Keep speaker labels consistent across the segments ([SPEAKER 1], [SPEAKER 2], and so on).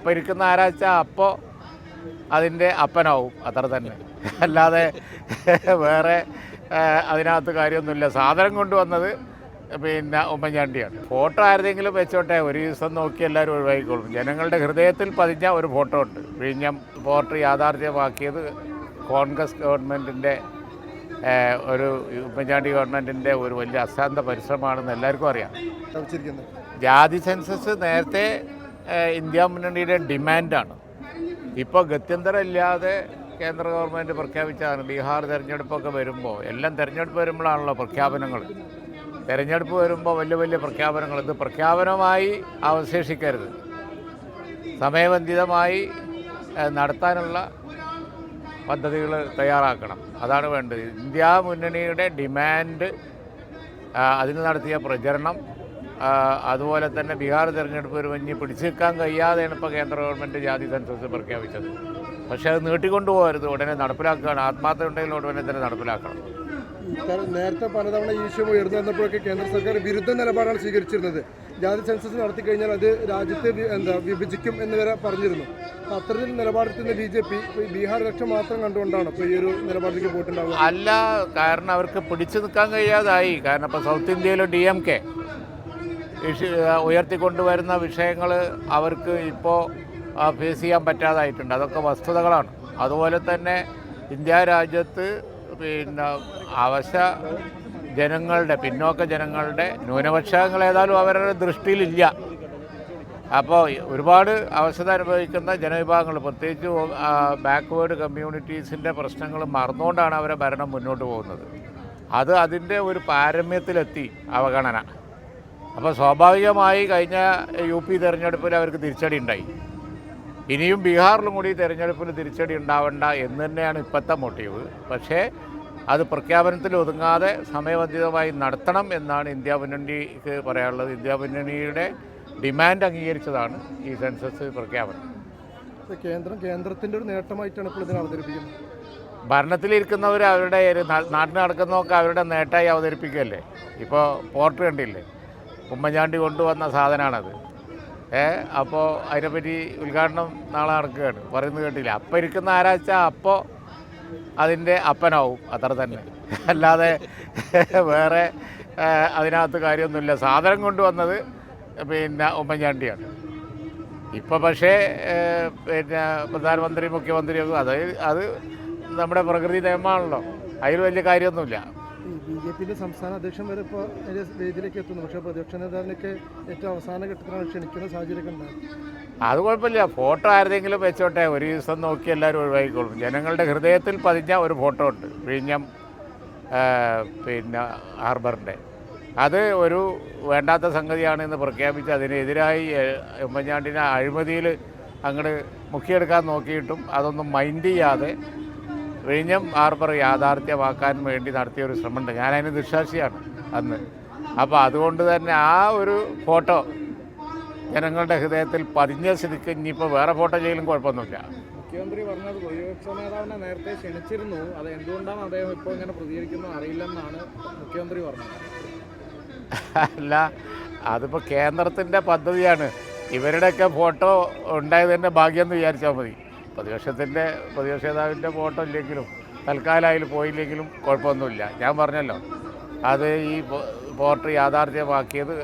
[SPEAKER 1] അപ്പം ഇരിക്കുന്ന ആരാച്ച അപ്പോൾ അതിന്റെ അപ്പനാവും. അത്ര തന്നെ. അല്ലാതെ വേറെ അതിനകത്ത് കാര്യമൊന്നുമില്ല. സാധനം കൊണ്ടുവന്നത് പിന്നെ ഉമ്മൻചാണ്ടിയാണ്. ഫോട്ടോ ആരുതെങ്കിലും വെച്ചോട്ടെ ഒരു ദിവസം നോക്കി എല്ലാവരും ഒഴിവാക്കിക്കോളും ജനങ്ങളുടെ ഹൃദയത്തിൽ പതിഞ്ഞ ഒരു ഫോട്ടോ ഉണ്ട്. വിഴിഞ്ഞം പോർട്ട് യാഥാർത്ഥ്യമാക്കിയത് കോൺഗ്രസ് ഗവൺമെന്റിന്റെ ഒരു ഉമ്മൻചാണ്ടി ഗവൺമെന്റിന്റെ ഒരു വലിയ അശാന്ത പരിശ്രമമാണെന്ന് എല്ലാവർക്കും അറിയാം. ജാതി സെൻസസ് നേരത്തെ ഇന്ത്യ മുന്നണിയുടെ ഡിമാൻഡാണ്. ഇപ്പോൾ ഗത്യന്തരമില്ലാതെ കേന്ദ്ര ഗവൺമെന്റ് പ്രഖ്യാപിച്ചതാണ്. ബീഹാർ തിരഞ്ഞെടുപ്പൊക്കെ വരുമ്പോൾ എല്ലാം തിരഞ്ഞെടുപ്പ് വരുമ്പോഴാണല്ലോ പ്രഖ്യാപനങ്ങൾ തിരഞ്ഞെടുപ്പ് വരുമ്പോൾ വലിയ വലിയ പ്രഖ്യാപനങ്ങൾ ഇത് പ്രഖ്യാപനമായി അവശേഷിക്കരുത്. സമയബന്ധിതമായി നടത്താനുള്ള പദ്ധതികൾ തയ്യാറാക്കണം. അതാണ് വേണ്ടത്. ഇന്ത്യ മുന്നണിയുടെ ഡിമാൻഡ് അതിന് നടത്തിയ പ്രചരണം അതുപോലെ തന്നെ ബീഹാർ തിരഞ്ഞെടുപ്പ് ഒരു ഇനി പിടിച്ചു നിൽക്കാൻ കഴിയാതെയാണ് ഇപ്പോൾ കേന്ദ്ര ഗവൺമെന്റ് ജാതി സെൻസസ് പ്രഖ്യാപിച്ചത്. പക്ഷേ അത് നീട്ടിക്കൊണ്ടു പോകരുത്. ഉടനെ നടപ്പിലാക്കുകയാണ്. ആത്മാർത്ഥ ഉണ്ടെങ്കിൽ ഉടനെ തന്നെ നടപ്പിലാക്കണം.
[SPEAKER 2] നേരത്തെ പലതവണ ഈ വിഷയം ഉയർന്നു വന്നപ്പോഴൊക്കെ കേന്ദ്ര സർക്കാർ വിരുദ്ധ നിലപാടാണ് സ്വീകരിച്ചിരുന്നത്. ജാതി സെൻസസ് നടത്തി കഴിഞ്ഞാൽ അത് രാജ്യത്തെ എന്താ വിഭജിക്കും എന്ന് വരെ പറഞ്ഞിരുന്നു. അത്തരത്തിൽ നിലപാടെത്തുന്ന ബി ജെ പി ബീഹാർ ലക്ഷ്യം മാത്രം കണ്ടുകൊണ്ടാണ് ഇപ്പോൾ ഈ ഒരു നിലപാടിലേക്ക് പോയിട്ടുണ്ടാവുക?
[SPEAKER 1] അല്ല കാരണം അവർക്ക് പിടിച്ചു നിൽക്കാൻ കഴിയാതായി. കാരണം ഇപ്പോൾ സൗത്ത് ഇന്ത്യയിലെ ഡി എം കെ ഉയർത്തിക്കൊണ്ടുവരുന്ന വിഷയങ്ങൾ അവർക്ക് ഇപ്പോൾ ഫേസ് ചെയ്യാൻ പറ്റാതായിട്ടുണ്ട്. അതൊക്കെ വസ്തുതകളാണ്. അതുപോലെ തന്നെ ഇന്ത്യ രാജ്യത്ത് പിന്നെ അവശ ജനങ്ങളുടെ പിന്നോക്ക ജനങ്ങളുടെ ന്യൂനപക്ഷങ്ങൾ ഏതായാലും അവരുടെ ദൃഷ്ടിയിലില്ല. അപ്പോൾ ഒരുപാട് അവശത അനുഭവിക്കുന്ന ജനവിഭാഗങ്ങൾ പ്രത്യേകിച്ച് ബാക്ക്വേർഡ് കമ്മ്യൂണിറ്റീസിന്റെ പ്രശ്നങ്ങൾ മറന്നുകൊണ്ടാണ് അവരെ ഭരണം മുന്നോട്ട് പോകുന്നത്. അത് അതിന്റെ ഒരു പാരമ്യത്തിലെത്തി അവഗണന. അപ്പോൾ സ്വാഭാവികമായി കഴിഞ്ഞ യു പി തെരഞ്ഞെടുപ്പിൽ അവർക്ക് തിരിച്ചടി ഉണ്ടായി. ഇനിയും ബീഹാറിലും കൂടി തിരഞ്ഞെടുപ്പിൽ തിരിച്ചടി ഉണ്ടാവണ്ട എന്ന് തന്നെയാണ് ഇപ്പോഴത്തെ മോട്ടീവ്. പക്ഷേ അത് പ്രഖ്യാപനത്തിൽ ഒതുങ്ങാതെ സമയബന്ധിതമായി നടത്തണം എന്നാണ് ഇന്ത്യ മുന്നണിക്ക് പറയാനുള്ളത്. ഇന്ത്യ മുന്നണിയുടെ ഡിമാൻഡ് അംഗീകരിച്ചതാണ് ഈ സെൻസസ് പ്രഖ്യാപനം.
[SPEAKER 2] കേന്ദ്രം കേന്ദ്രത്തിന്റെ ഒരു നേട്ടമായിട്ടാണ് ഇപ്പോൾ ഇതിനെ അവതരിപ്പിക്കുന്നത്.
[SPEAKER 1] ഭരണത്തിലിരിക്കുന്നവർ അവരുടെ നാട്ടിൽ നടക്കുന്നതൊക്കെ അവരുടെ നേട്ടമായി അവതരിപ്പിക്കുകയല്ലേ? ഇപ്പോൾ പോർട്ട് കണ്ടില്ലേ? ഉമ്മൻചാണ്ടി കൊണ്ടുവന്ന സാധനമാണത് ഏ അപ്പോൾ അതിനെപ്പറ്റി ഉദ്ഘാടനം നാളെ നടക്കുകയാണ്. പറയുന്നത് കേട്ടില്ല. അപ്പം ഇരിക്കുന്ന ആരാച്ച? അപ്പോൾ അതിന്റെ അപ്പനാവും. അത്ര തന്നെ. അല്ലാതെ വേറെ അതിനകത്ത് കാര്യമൊന്നുമില്ല. സാധനം കൊണ്ടുവന്നത് പിന്നെ ഉമ്മൻചാണ്ടിയാണ്. ഇപ്പോൾ പക്ഷേ പിന്നെ പ്രധാനമന്ത്രി മുഖ്യമന്ത്രിയൊക്കെ അത് അത് നമ്മുടെ പ്രകൃതി നിയമമാണല്ലോ. അതിൽ വലിയ കാര്യമൊന്നുമില്ല.
[SPEAKER 2] ബി ജെ പിന്റെ സംസ്ഥാന അധ്യക്ഷൻ വരെ ഇപ്പോൾ അതിന്റെ വേദിയിലേക്ക് എത്തുന്നു. പക്ഷേ പ്രതിപക്ഷ നേതാവിനൊക്കെ ഏറ്റവും അവസാന ഘട്ടത്തിലാണ് ക്ഷണിക്കുന്ന സാഹചര്യമൊക്കെ ഉണ്ടാകും
[SPEAKER 1] അത് കുഴപ്പമില്ല. ഫോട്ടോ ആരെങ്കിലും വെച്ചോട്ടെ. ഒരു ദിവസം നോക്കി എല്ലാവരും ഒഴിവാക്കിക്കോളും ജനങ്ങളുടെ ഹൃദയത്തിൽ പതിഞ്ഞ ഒരു ഫോട്ടോ ഉണ്ട്. വിഴിഞ്ഞം പിന്നെ ഹാർബറിന്റെ അത് ഒരു വേണ്ടാത്ത സംഗതിയാണെന്ന് പ്രഖ്യാപിച്ച് അതിനെതിരായി ഉമ്മൻചാണ്ടിനെ അഴിമതിയിൽ അങ്ങോട്ട് മുക്കിയെടുക്കാൻ നോക്കിയിട്ടും അതൊന്നും മൈൻഡ് ചെയ്യാതെ വിഴിഞ്ഞം ഹാർബർ യാഥാർത്ഥ്യമാക്കാൻ വേണ്ടി നടത്തിയ ഒരു ശ്രമമുണ്ട്. ഞാനതിന് ദുശാക്ഷിയാണ് അന്ന്. അപ്പോൾ അതുകൊണ്ട് തന്നെ ആ ഒരു ഫോട്ടോ ജനങ്ങളുടെ ഹൃദയത്തിൽ പതിഞ്ഞ സ്ഥിതിക്ക് ഇനിയിപ്പോൾ വേറെ ഫോട്ടോ ചെയ്യലും കുഴപ്പമൊന്നുമില്ല.
[SPEAKER 3] മുഖ്യമന്ത്രി പറഞ്ഞത് പ്രതിപക്ഷ നേതാവിനെ നേരത്തെ ക്ഷണിച്ചിരുന്നു. അത് എന്തുകൊണ്ടാണ് അദ്ദേഹം ഇപ്പോൾ ഇങ്ങനെ പ്രതികരിക്കുന്നത് അറിയില്ലെന്നാണ് മുഖ്യമന്ത്രി പറഞ്ഞത്?
[SPEAKER 1] അല്ല അതിപ്പോൾ കേന്ദ്രത്തിന്റെ പദ്ധതിയാണ്. ഇവരുടെയൊക്കെ ഫോട്ടോ ഉണ്ടായതിന്റെ ഭാഗ്യം എന്ന് വിചാരിച്ചാൽ മതി. പ്രതിപക്ഷത്തിന്റെ പ്രതിപക്ഷ നേതാവിന്റെ ഫോട്ടോ ഇല്ലെങ്കിലും തൽക്കാലം അതിൽ പോയില്ലെങ്കിലും കുഴപ്പമൊന്നുമില്ല. ഞാൻ പറഞ്ഞല്ലോ അത് ഈ പോർട്ട് യാഥാർത്ഥ്യമാക്കിയത്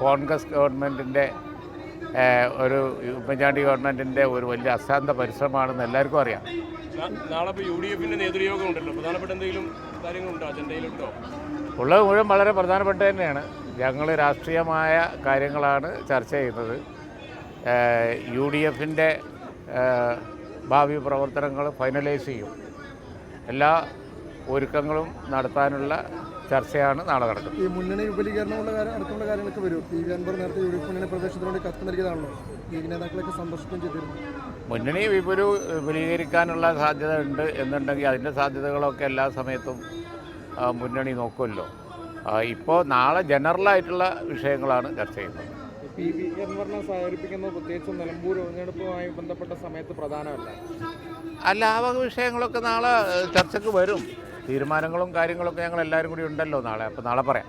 [SPEAKER 1] കോൺഗ്രസ് ഗവൺമെന്റിന്റെ ഒരു ഉമ്മൻചാണ്ടി ഗവൺമെന്റിന്റെ ഒരു വലിയ അശാന്ത പരിശ്രമമാണെന്ന് എല്ലാവർക്കും അറിയാം.
[SPEAKER 4] നാളെ ഇപ്പോൾ യു ഡി എഫിന്റെ നേതൃയോഗം ഉണ്ടല്ലോ പ്രധാനപ്പെട്ട എന്തെങ്കിലും കാര്യങ്ങളുണ്ടോ? അജണ്ടയിലുണ്ടോ?
[SPEAKER 1] ഉള്ളത് മുഴുവൻ വളരെ പ്രധാനപ്പെട്ട തന്നെയാണ്. ഞങ്ങൾ രാഷ്ട്രീയമായ കാര്യങ്ങളാണ് ചർച്ച ചെയ്യുന്നത്. യു ഡി എഫിന്റെ ഭാവി പ്രവർത്തനങ്ങൾ ഫൈനലൈസ് ചെയ്യും. എല്ലാ ഒരുക്കങ്ങളും നടത്താനുള്ള ചർച്ചയാണ് നാളെ നടക്കുന്നത്.
[SPEAKER 2] ഈ മുന്നണി വിപുലീകരണമുള്ള അടക്കമുള്ള കാര്യങ്ങളൊക്കെ വരും. പി വി അൻവർ നേരത്തെ യു ഡി എഫ് മുന്നണി പ്രദേശത്തിന് കത്ത് നൽകിയതാണല്ലോ. ലീഗ് നേതാക്കളൊക്കെ സന്ദർശിക്കുകയും ചെയ്തിരുന്നു.
[SPEAKER 1] മുന്നണി വിപുല വിപുലീകരിക്കാനുള്ള സാധ്യത ഉണ്ട് എന്നുണ്ടെങ്കിൽ അതിന്റെ സാധ്യതകളൊക്കെ എല്ലാ സമയത്തും മുന്നണി നോക്കുമല്ലോ. ഇപ്പോൾ നാളെ ജനറലായിട്ടുള്ള വിഷയങ്ങളാണ് ചർച്ച ചെയ്യുന്നത്.
[SPEAKER 3] പി ബി എന്ന് പറഞ്ഞാൽ സഹകരിപ്പിക്കുന്നത് പ്രത്യേകിച്ച് നിലമ്പൂർ തിരഞ്ഞെടുപ്പുമായി ബന്ധപ്പെട്ട സമയത്ത് പ്രധാനമല്ല.
[SPEAKER 1] അല്ല ആ വക വിഷയങ്ങളൊക്കെ നാളെ ചർച്ചയ്ക്ക് വരും. തീരുമാനങ്ങളും കാര്യങ്ങളൊക്കെ ഞങ്ങൾ എല്ലാവരും കൂടി ഉണ്ടല്ലോ നാളെ. അപ്പോൾ നാളെ പറയാം.